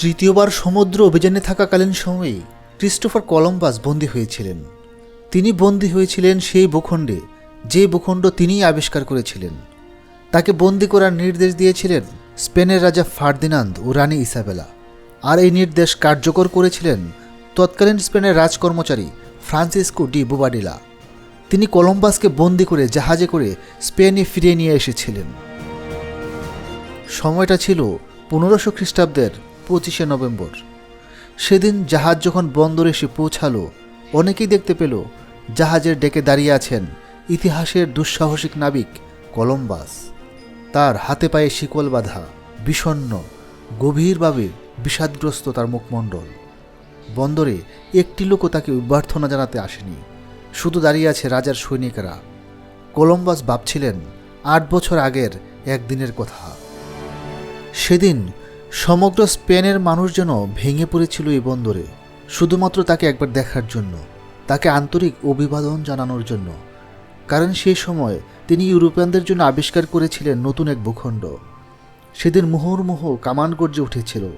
তৃতীয়বার সমুদ্র অভিযানে থাকাকালীন সময়েই ক্রিস্টোফার কলম্বাস বন্দী হয়েছিলেন। তিনি বন্দী হয়েছিলেন সেই ভূখণ্ডে, যে ভূখণ্ড তিনিই আবিষ্কার করেছিলেন। তাকে বন্দি করার নির্দেশ দিয়েছিলেন স্পেনের রাজা ফার্দিনান্দ ও রানী ইসাবেলা। আর এই নির্দেশ কার্যকর করেছিলেন তৎকালীন স্পেনের রাজকর্মচারী ফ্রান্সিসকো ডি বুবাডিলা। তিনি কলম্বাসকে বন্দি করে জাহাজে করে স্পেনে ফিরিয়ে নিয়ে এসেছিলেন। সময়টা ছিল পনেরোশো খ্রিস্টাব্দের পঁচিশে নভেম্বর। সেদিন জাহাজ যখন বন্দরে এসে পৌঁছালো, অনেকেই দেখতে পেল জাহাজের ডেকে দাঁড়িয়ে আছেন ইতিহাসের দুঃসাহসিক নাবিক কলম্বাস। তার হাতে পায়ে শিকল বাঁধা বিষণ্ন গভীরভাবে বিষাদগ্রস্ত তার মুখমণ্ডল। বন্দরে একটি লোকও তাকে অভ্যর্থনা জানাতে আসেনি। শুধু দাঁড়িয়ে আছে রাজার সৈনিকেরা। কলম্বাস ভাবছিলেন, আট বছর আগের একদিনের কথা। সেদিন সমগ্র স্পেনের মানুষ যেন ভেঙে পড়েছিল এই বন্দরে, শুধুমাত্র তাকে একবার দেখার জন্য, তাকে আন্তরিক অভিবাদন জানানোর জন্য, কারণ সেই সময় তিনি ইউরোপিয়ানদের জন্য আবিষ্কার করেছিলেন নতুন এক ভূখণ্ড। সেদিন মুহুর্মুহ কামান গর্জে উঠেছিল,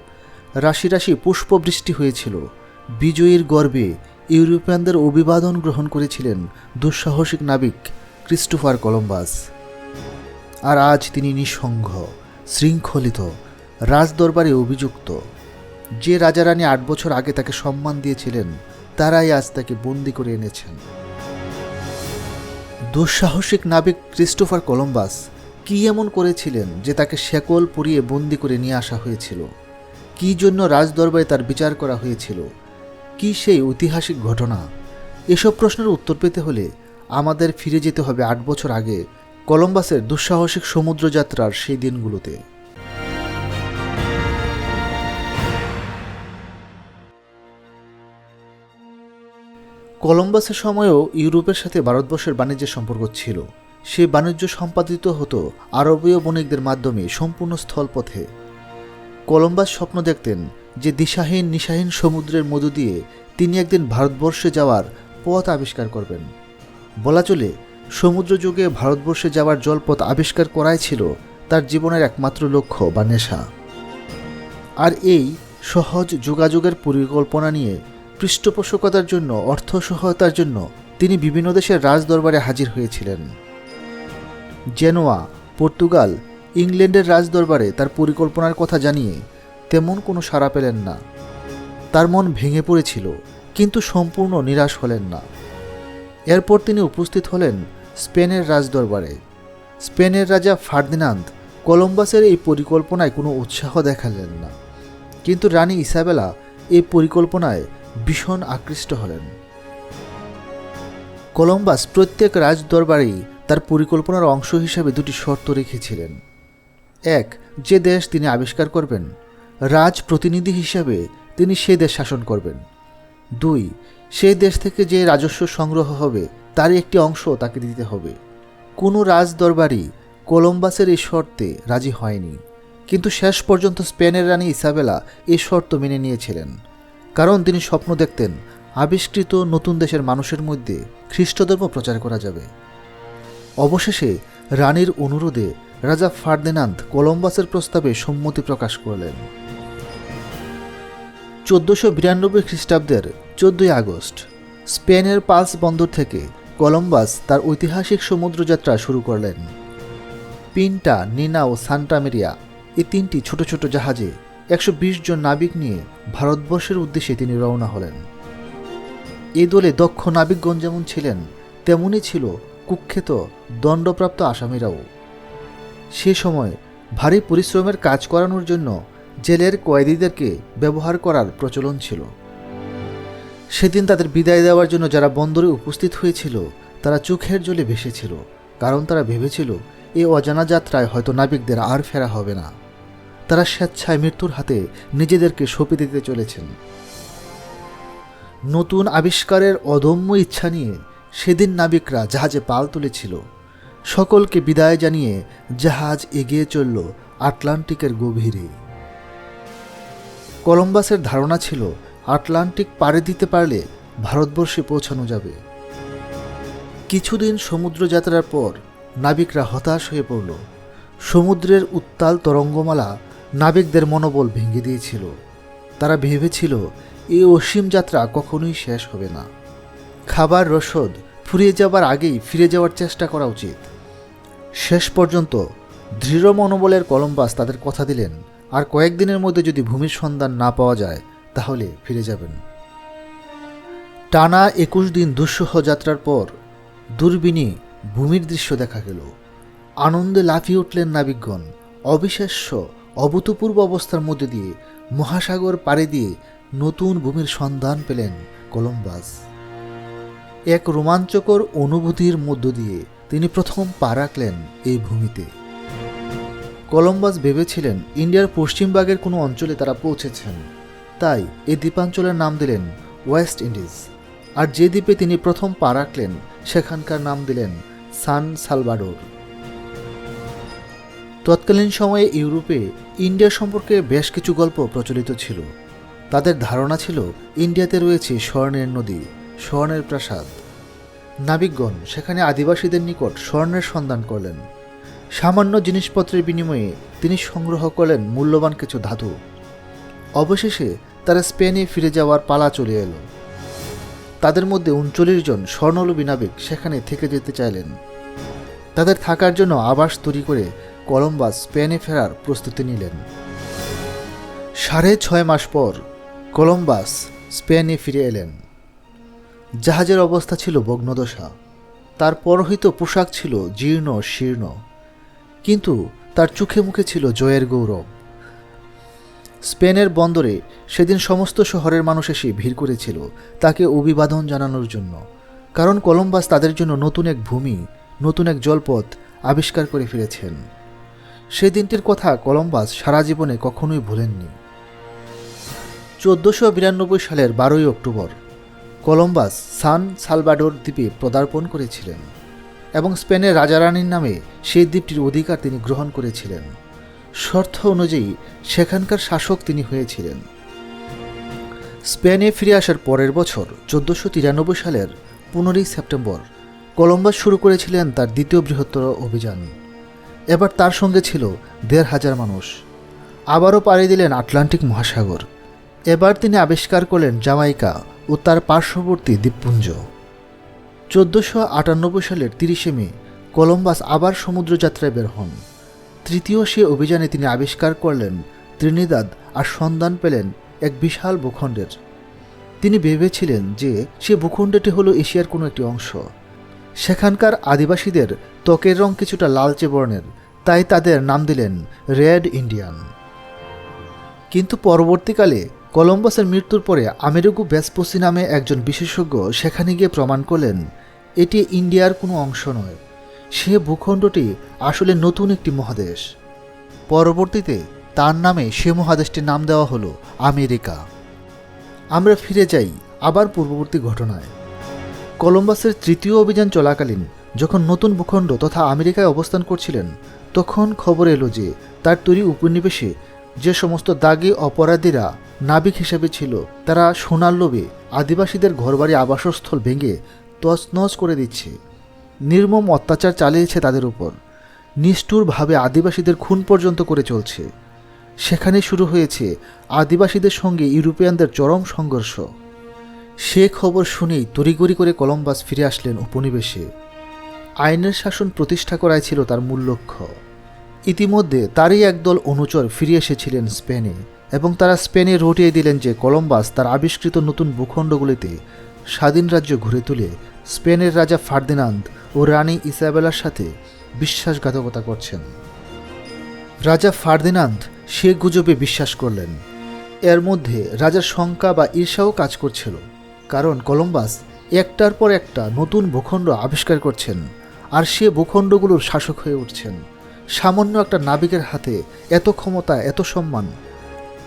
রাশি রাশি পুষ্পবৃষ্টি হয়েছিল, বিজয়ীর গর্বে ইউরোপিয়ানদের অভিবাদন গ্রহণ করেছিলেন দুঃসাহসিক নাবিক ক্রিস্টোফার কলম্বাস। আর আজ তিনি নিঃসঙ্গ, শৃঙ্খলিত রাজদরবারে অভিযুক্ত। যে রাজারানী আট বছর আগে তাকে সম্মান দিয়েছিলেন, তারাই আজ তাকে বন্দি করে এনেছেন। দুঃসাহসিক নাবিক ক্রিস্টোফার কলম্বাস কি এমন করেছিলেন যে তাকে শেকল পরিয়ে বন্দি করে নিয়ে আসা হয়েছিল? কি জন্য রাজদরবারে তার বিচার করা হয়েছিল? কি সেই ঐতিহাসিক ঘটনা? এসব প্রশ্নের উত্তর পেতে হলে আমাদের ফিরে যেতে হবে আট বছর আগে কলম্বাসের দুঃসাহসিক সমুদ্রযাত্রার সেই দিনগুলোতে। কলম্বাসের সময়ও ইউরোপের সাথে ভারতবর্ষের বাণিজ্যের সম্পর্ক ছিল। সে বাণিজ্য সম্পাদিত হতো আরবীয় বণিকদের মাধ্যমে সম্পূর্ণ স্থলপথে। কলম্বাস স্বপ্ন দেখতেন যে দিশাহীন নিশাহীন সমুদ্রের মধ্য দিয়ে তিনি একদিন ভারতবর্ষে যাওয়ার পথ আবিষ্কার করবেন। বলা চলে সমুদ্র যুগে ভারতবর্ষে যাওয়ার জলপথ আবিষ্কার করাই ছিল তার জীবনের একমাত্র লক্ষ্য বা নেশা। আর এই সহজ যোগাযোগের পরিকল্পনা নিয়ে পৃষ্ঠপোষকতার জন্য অর্থ সহায়তার জন্য তিনি বিভিন্ন দেশের রাজদরবারে হাজির হয়েছিলেন। জেনোয়া, পর্তুগাল, ইংল্যান্ডের রাজদরবারে তার পরিকল্পনার কথা জানিয়ে তেমন কোনো সাড়া পেলেন না। তার মন ভেঙে পড়েছিল, কিন্তু সম্পূর্ণ নিরাশ হলেন না। এরপর তিনি উপস্থিত হলেন স্পেনের রাজদরবারে। স্পেনের রাজা ফার্দিনান্দ কলম্বাসের এই পরিকল্পনায় কোনো উৎসাহ দেখালেন না। কিন্তু রানী ইসাবেলা এই পরিকল্পনায় ভীষণ আকৃষ্ট হলেন। কলম্বাস প্রত্যেক রাজদরবারেই তার পরিকল্পনার অংশ হিসাবে দুটি শর্ত রেখেছিলেন। এক, যে দেশ তিনি আবিষ্কার করবেন, রাজ প্রতিনিধি হিসাবে তিনি সে দেশ শাসন করবেন। দুই সেই দেশ থেকে যে রাজস্ব সংগ্রহ হবে তার একটি অংশ তাকে দিতে হবে। কোনো রাজদরবারই কলম্বাসের এই শর্তে রাজি হয়নি। কিন্তু শেষ পর্যন্ত স্পেনের রানী ইসাবেলা এই শর্ত মেনে নিয়েছিলেন। কারণ তিনি স্বপ্ন দেখতেন আবিষ্কৃত নতুন দেশের মানুষের মধ্যে খ্রিস্টধর্ম প্রচার করা যাবে। অবশেষে রানীর অনুরোধে রাজা ফার্দিনান্দ কলম্বাসের প্রস্তাবে সম্মতি প্রকাশ করলেন। চোদ্দোশো বিরানব্বই খ্রিস্টাব্দের চোদ্দই আগস্ট, স্পেনের পালস বন্দর থেকে কলম্বাস তার ঐতিহাসিক সমুদ্রযাত্রা শুরু করলেন। পিন্টা, নিনা ও সান্টামেরিয়া এই তিনটি ছোট ছোট জাহাজে একশো বিশ জন নাবিক নিয়ে ভারতবর্ষের উদ্দেশ্যে তিনি রওনা হলেন। এই দলে দক্ষ নাবিকগণ যেমন ছিলেন তেমনই ছিল কুখ্যাত দণ্ডপ্রাপ্ত আসামিরাও। সে সময় ভারী পরিশ্রমের কাজ করানোর জন্য জেলের কয়েদিদেরকে ব্যবহার করার প্রচলন ছিল। সেদিন তাদের বিদায় দেওয়ার জন্য যারা বন্দরে উপস্থিত হয়েছিল, তারা চোখের জলে ভেসেছিল, কারণ তারা ভেবেছিল এই অজানা যাত্রায় হয়তো নাবিকদের আর ফেরা হবে না। তারা স্বেচ্ছায় মৃত্যুর হাতে নিজেদেরকে সঁপে দিতে চলেছেন। নতুন আবিষ্কারের অদম্য ইচ্ছা নিয়ে সেদিন নাবিকরা জাহাজে পাল তুলেছিল। সকলকে বিদায় জানিয়ে জাহাজ এগিয়ে চলল আটলান্টিকের গভীরে। কলম্বাসের ধারণা ছিল, আটলান্টিক পাড়ে দিতে পারলে ভারতবর্ষে পৌঁছানো যাবে। কিছুদিন সমুদ্র যাত্রার পর নাবিকরা হতাশ হয়ে পড়ল। সমুদ্রের উত্তাল তরঙ্গমালা নাবিকদের মনোবল ভেঙে দিয়েছিল। তারা ভেবেছিল এই অসীম যাত্রা কখনোই শেষ হবে না। খাবার রসদ ফুরিয়ে যাবার আগেই ফিরে যাওয়ার চেষ্টা করা উচিত। শেষ পর্যন্ত দৃঢ় মনোবলের কলম্বাস তাদের কথা দিলেন, আর কয়েকদিনের মধ্যে যদি ভূমির সন্ধান না পাওয়া যায়, তাহলে ফিরে যাবেন। টানা একুশ দিন দুঃসহ যাত্রার পর দূরবীনে ভূমির দৃশ্য দেখা গেল। আনন্দে লাফিয়ে উঠলেন নাবিকগণ। অবিশ্বাস্য অভূতপূর্ব অবস্থার মধ্যে দিয়ে মহাসাগর পাড়ি দিয়ে নতুন ভূমির সন্ধান পেলেন কলম্বাস। এক রোমাঞ্চকর অনুভূতির মধ্য দিয়ে তিনি প্রথম পা রাখলেন এই ভূমিতে। কলম্বাস ভেবেছিলেন ইন্ডিয়ার পশ্চিমভাগের কোনো অঞ্চলে তারা পৌঁছেছেন। তাই এই দ্বীপাঞ্চলের নাম দিলেন ওয়েস্ট ইন্ডিজ। আর যে দ্বীপে তিনি প্রথম পা রাখলেন, সেখানকার নাম দিলেন সান সালভাডোর। তৎকালীন সময়ে ইউরোপে ইন্ডিয়া সম্পর্কে বেশ কিছু গল্প প্রচলিত ছিল। তাদের ধারণা ছিল, ইন্ডিয়াতে রয়েছে স্বর্ণের নদী, স্বর্ণের প্রাসাদ। নাবিকগণ সেখানে আদিবাসীদের নিকট স্বর্ণের সন্ধান করলেন। সামান্য জিনিসপত্রের বিনিময়ে তিনি সংগ্রহ করলেন মূল্যবান কিছু ধাতু। অবশেষে তারা স্পেনে ফিরে যাওয়ার পালা চলে এলো। তাদের মধ্যে উনচল্লিশ জন স্বর্ণলোভী নাবিক সেখানে থেকে যেতে চাইলেন। তাদের থাকার জন্য আবাস তৈরি করে কলম্বাস স্পেনে ফেরার প্রস্তুতি নিলেন। সাড়ে ছয় মাস পর কলম্বাস স্পেনে ফিরে এলেন। জাহাজের অবস্থা ছিল ভগ্নদশা। তার পরহিত পোশাক ছিল জীর্ণ শীর্ণ, কিন্তু তার চোখে মুখে ছিল জয়ের গৌরব। স্পেনের বন্দরে সেদিন সমস্ত শহরের মানুষ এসে ভিড় করেছিল তাকে অভিবাদন জানানোর জন্য, কারণ কলম্বাস তাদের জন্য নতুন এক ভূমি, নতুন এক জলপথ আবিষ্কার করে ফিরেছেন। সেই দিনটির কথা কলম্বাস সারা জীবনে কখনোই ভুলেননি। চোদ্দোশো বিরানব্বই সালের বারোই অক্টোবর, কলম্বাস সান সালভাডোর দ্বীপে পদার্পণ করেছিলেন এবং স্পেনের রাজারানীর নামে সেই দ্বীপটির অধিকার তিনি গ্রহণ করেছিলেন। শর্ত অনুযায়ী সেখানকার শাসক তিনি হয়েছিলেন। স্পেনে ফিরে আসার পরের বছর চোদ্দোশো তিরানব্বই সালের পনেরোই সেপ্টেম্বর, কলম্বাস শুরু করেছিলেন তার দ্বিতীয় বৃহত্তর অভিযান। এবার তার সঙ্গে ছিল দেড় হাজার মানুষ। আবারও পাড়ি দিলেন আটলান্টিক মহাসাগর। এবার তিনি আবিষ্কার করলেন জামাইকা ও তার পার্শ্ববর্তী দ্বীপপুঞ্জ। চোদ্দোশো আটানব্বই সালের তিরিশে মে কলম্বাস আবার সমুদ্রযাত্রায় বের হন। তৃতীয় সে অভিযানে তিনি আবিষ্কার করলেন ত্রিনিদাদ আর সন্ধান পেলেন এক বিশাল ভূখণ্ডের। তিনি ভেবেছিলেন যে সে ভূখণ্ডটি হলো এশিয়ার কোনো একটি অংশ। সেখানকার আদিবাসীদের ত্বকের রং কিছুটা লালচে বর্ণের, তাই তাদের নাম দিলেন রেড ইন্ডিয়ান। কিন্তু পরবর্তীকালে কলম্বাসের মৃত্যুর পরে আমেরিকু বেসপোসি নামে একজন বিশেষজ্ঞ সেখানে গিয়ে প্রমাণ করলেন, এটি ইন্ডিয়ার কোনো অংশ নয়। সে ভূখণ্ডটি আসলে নতুন একটি মহাদেশ। পরবর্তীতে তার নামে সে মহাদেশটির নাম দেওয়া হলো আমেরিকা। আমরা ফিরে যাই আবার পূর্ববর্তী ঘটনায়। কলম্বাসের তৃতীয় অভিযান চলাকালীন যখন নতুন ভূখণ্ড তথা আমেরিকায় অবস্থান করছিলেন, তখন খবর এলো যে তার তৈরি উপনিবেশে যে সমস্ত দাগি অপরাধীরা নাবিক হিসেবে ছিল, তারা সোনার লোভে আদিবাসীদের ঘরবাড়ি আবাসস্থল ভেঙে তছনছ করে দিচ্ছে। নির্মম অত্যাচার চালিয়েছে তাদের উপর। নিষ্ঠুরভাবে আদিবাসীদের খুন পর্যন্ত করে চলছে। সেখানে শুরু হয়েছে আদিবাসীদের সঙ্গে ইউরোপিয়ানদের চরম সংঘর্ষ। সে খবর শুনেই তড়িগড়ি করে কলম্বাস ফিরে আসলেন উপনিবেশে। আইনের শাসন প্রতিষ্ঠা করাই ছিল তার মূল লক্ষ্য। ইতিমধ্যে তারই একদল অনুচর ফিরে এসেছিলেন স্পেনে এবং তারা স্পেনে রটিয়ে দিলেন যে কলম্বাস তার আবিষ্কৃত নতুন ভূখণ্ডগুলিতে স্বাধীন রাজ্য ঘুরে তুলে স্পেনের রাজা ফার্দিনান্দ ও রানী ইসাবেলার সাথে বিশ্বাসঘাতকতা করছেন। রাজা ফার্দিনান্দ সে গুজবে বিশ্বাস করলেন। এর মধ্যে রাজার শঙ্কা বা ঈর্ষাও কাজ করছিল। কারণ কলম্বাস একটার পর একটা নতুন ভূখণ্ড আবিষ্কার করছেন, আর সে ভূখণ্ডগুলোর শাসক হয়ে উঠছেন। সামান্য একটা নাবিকের হাতে এত ক্ষমতা, এত সম্মান,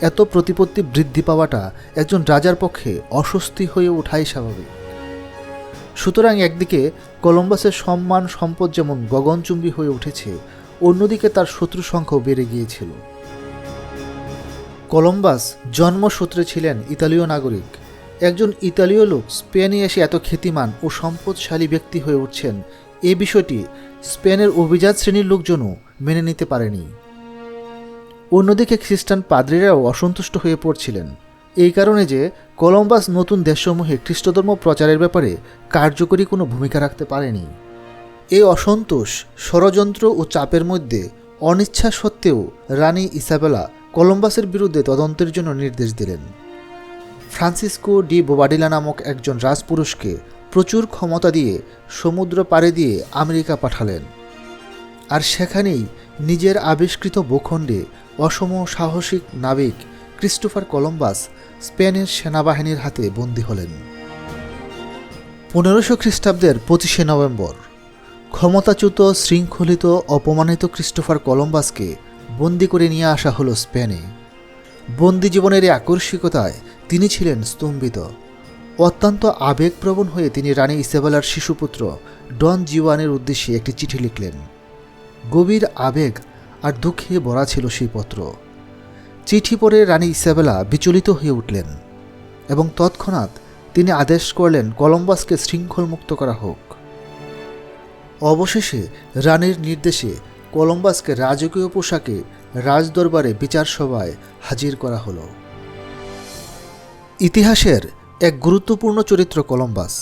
এত প্রতিপত্তি বৃদ্ধি পাওয়াটা একজন রাজার পক্ষে অস্বস্তি হয়ে ওঠাই স্বাভাবিক। সুতরাং একদিকে কলম্বাসের সম্মান, সম্পদ যেমন গগনচুম্বী হয়ে উঠেছে, অন্যদিকে তার শত্রু সংখ্যাও বেড়ে গিয়েছিল। কলম্বাস জন্মসূত্রে ছিলেন ইতালীয় নাগরিক। একজন ইতালীয় লোক স্পেনে এসে এত খ্যাতিমান ও সম্পদশালী ব্যক্তি হয়ে উঠছেন। এ বিষয়টি স্পেনের অভিজাত শ্রেণির লোকজনও মেনে নিতে পারেনি। অন্যদিকে খ্রিস্টান পাদ্রীরাও অসন্তুষ্ট হয়ে পড়ছিলেন। এই কারণে যে কলম্বাস নতুন দেশসমূহে খ্রিস্টধর্ম প্রচারের ব্যাপারে কার্যকরী কোনো ভূমিকা রাখতে পারেনি। এই অসন্তোষ, ষড়যন্ত্র ও চাপের মধ্যে অনিচ্ছা সত্ত্বেও রানী ইসাবেলা কলম্বাসের বিরুদ্ধে তদন্তের জন্য নির্দেশ দিলেন। ফ্রান্সিসকো ডি বোবাডিলা নামক একজন রাজপুরুষকে প্রচুর ক্ষমতা দিয়ে সমুদ্র পাড়ে দিয়ে আমেরিকা পাঠালেন। আর সেখানেই নিজের আবিষ্কৃত ভূখণ্ডে অসম সাহসিক নাবিক ক্রিস্টোফার কলম্বাস স্পেনের সেনাবাহিনীর হাতে বন্দী হলেন। পনেরোশো খ্রিস্টাব্দের পঁচিশে নভেম্বর, ক্ষমতাচ্যুত, শৃঙ্খলিত, অপমানিত ক্রিস্টোফার কলম্বাসকে বন্দি করে নিয়ে আসা হলো স্পেনে। বন্দি জীবনের এই আকস্মিকতায় তিনি ছিলেন স্তম্ভিত। অত্যন্ত আবেগপ্রবণ হয়ে তিনি রানী ইসাবেলার শিশুপুত্র ডন জিওয়ানের উদ্দেশ্যে একটি চিঠি লিখলেন। গভীর আবেগ আর দুঃখে ভরা ছিল সেই পত্র। চিঠি পড়ে রানী ইসাবেলা বিচলিত হয়ে উঠলেন এবং তৎক্ষণাৎ তিনি আদেশ করলেন কলম্বাসকে শৃঙ্খলমুক্ত করা হোক। অবশেষে রানীর নির্দেশে কলম্বাসকে রাজকীয় পোশাকে রাজদরবারে বিচার সভায় হাজির করা হলো। ইতিহাসের এক গুরুত্বপূর্ণ চরিত্র কলম্বাস।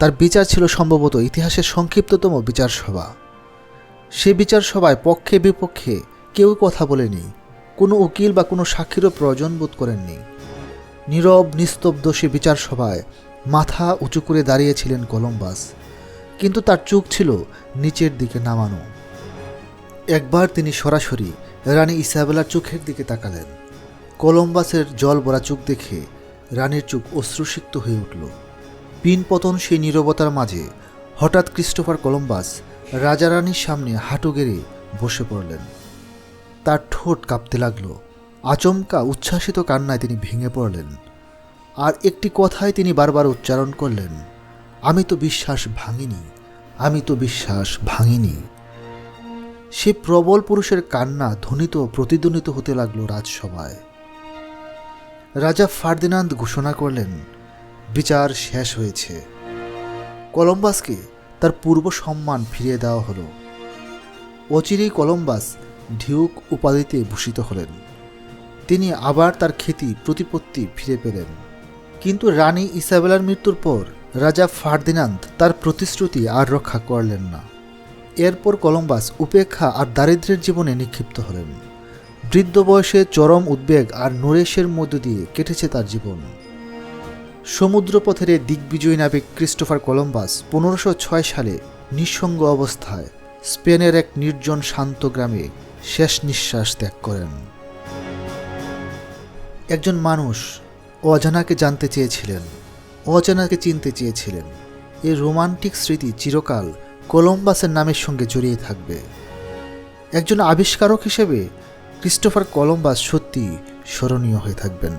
তার বিচার ছিল সম্ভবত ইতিহাসের সংক্ষিপ্ততম বিচার সভা। সে বিচার সভায় পক্ষে বিপক্ষে কেউ কথা বলেনি, কোনো উকিল বা কোনো সাক্ষীরও প্রয়োজন বোধ করেননি। নীরব, নিস্তব্ধ সে বিচার সভায় মাথা উঁচু করে দাঁড়িয়েছিলেন কলম্বাস, কিন্তু তার চোখ ছিল নিচের দিকে নামানো। একবার তিনি সরাসরি রানী ইসাবেলার চোখের দিকে তাকালেন। কলম্বাসের জল ভরা চোখ দেখে রানীর চোখ অশ্রুসিক্ত হয়ে উঠল। পিন পতন সেই নীরবতার মাঝে হঠাৎ ক্রিস্টোফার কলম্বাস রাজা রানীর সামনে হাঁটু গেড়ে বসে পড়লেন। তার ঠোঁট কাঁপতে লাগল। আচমকা উচ্ছ্বাসিত কান্নায় তিনি ভেঙে পড়লেন। আর একটি কথায় তিনি বারবার উচ্চারণ করলেন, আমি তো বিশ্বাস ভাঙিনি, আমি তো বিশ্বাস ভাঙিনি। সে প্রবল পুরুষের কান্না ধ্বনিত প্রতিধ্বনিত হতে লাগল রাজসভায়। রাজা ফার্দিনান্দ ঘোষণা করলেন, বিচার শেষ হয়েছে। কলম্বাসকে তার পূর্ব সম্মান ফিরিয়ে দেওয়া হলো। অচিরেই কলম্বাস ঢিউক উপাধিতে ভূষিত হলেন। তিনি আবার তার খ্যাতি, প্রতিপত্তি ফিরে পেলেন। কিন্তু রানী ইসাবেলার মৃত্যুর পর রাজা ফার্দিনান্দ তার প্রতিশ্রুতি আর রক্ষা করলেন না। এরপর কলম্বাস উপেক্ষা আর দারিদ্র্যের জীবনে নিক্ষিপ্ত হলেন। বৃদ্ধ বয়সে চরম উদ্বেগ আর নরেশের মধ্য দিয়ে কেটেছে তার জীবন। সমুদ্রপথের দিগ্বিজয়ী নাবিক ক্রিস্টোফার কলম্বাস পনেরোশো ছয় সালে নিঃসঙ্গ অবস্থায় স্পেনের এক নির্জন শান্ত গ্রামে শেষ নিঃশ্বাস ত্যাগ করেন। একজন মানুষ অজানাকে জানতে চেয়েছিলেন, অজানাকে চিনতে চেয়েছিলেন। এই রোমান্টিক স্মৃতি চিরকাল কলম্বাসের নামের সঙ্গে জড়িয়ে থাকবে। একজন আবিষ্কারক হিসেবে ক্রিস্টোফার কলম্বাস সত্যি স্মরণীয় হয়ে থাকবেন।